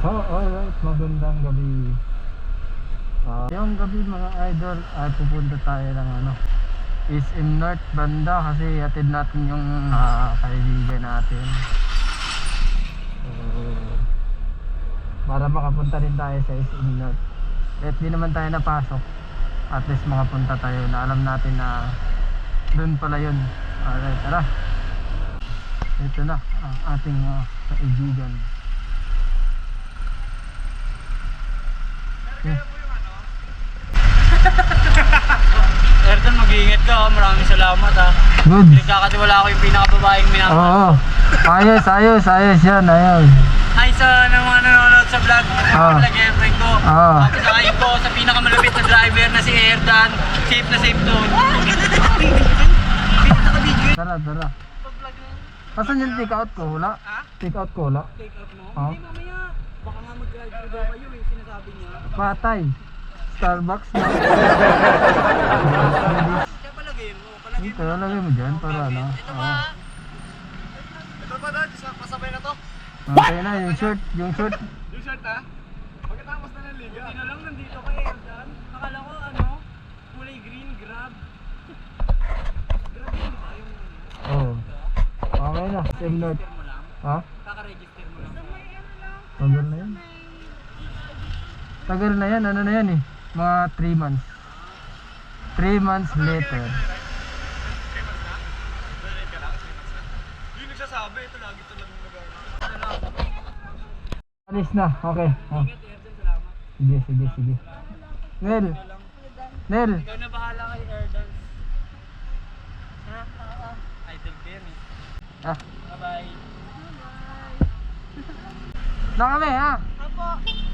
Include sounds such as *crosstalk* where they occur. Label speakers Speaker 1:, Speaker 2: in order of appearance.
Speaker 1: So, alright, magandang gabi. Ah, yung gabi mga idol, ay pupunta tayo ng ano, is in North Banda kasi atid natin yung ah, kaibigan natin. So, para makapunta rin tayo sa is in North. Kahit di naman tayo napasok, at least makapunta tayo na alam natin na doon pala yun. Alright, tara. Ito na ang ating uh, kaibigan. *laughs*
Speaker 2: Erton, mag-iingat ka. ah. Maraming salamat ha.
Speaker 1: Good.
Speaker 2: Pinagkakatiwala ko yung pinakababaeng minamahal.
Speaker 1: Oo. Ayos, ayos, ayos yan, ayos.
Speaker 2: Hi sa ng mga nanonood sa vlog.
Speaker 1: Ah.
Speaker 2: Vlog girlfriend ko.
Speaker 1: Ah.
Speaker 2: Tapos sakayin ko sa pinakamalapit na driver na si Erdan. Safe na safe doon.
Speaker 1: Tara, tara. Kasan yung take out ko? Wala?
Speaker 2: Ha?
Speaker 1: Take out ko, wala?
Speaker 2: Take out mo?
Speaker 1: Ah.
Speaker 2: Hindi mamaya. Baka nga mag-drive thru daw kayo eh. Sinasabi niya.
Speaker 1: Patay. Starbucks na.
Speaker 2: Kaya palagay mo. Palagay
Speaker 1: Ito, lagay mo dyan para ano.
Speaker 2: Ito pa. Ito pa dad. Pasabay na to.
Speaker 1: Okay na, yung shirt, yung shirt.
Speaker 2: Yung shirt ha? Pagkatapos na ng liga. Hindi na lang nandito kay Erdan. Akala ko ano, kulay green, grab. Grab yun ba yung ano?
Speaker 1: Oo. Okay na, same note.
Speaker 2: Mo?
Speaker 1: Ha?
Speaker 2: Kaka-register mo lang?
Speaker 1: Tagal na yan. Tagal na yan, ano na yan eh. Mga 3 months. 3 months later. Alis na, okay. Oh. Sige, sige, sige. Nel, Nel,
Speaker 2: Ikaw na bahala kay Erdan. Ha? Idol ko yan eh.
Speaker 1: ah,
Speaker 2: Bye-bye.
Speaker 1: na kami ha.
Speaker 2: Apo.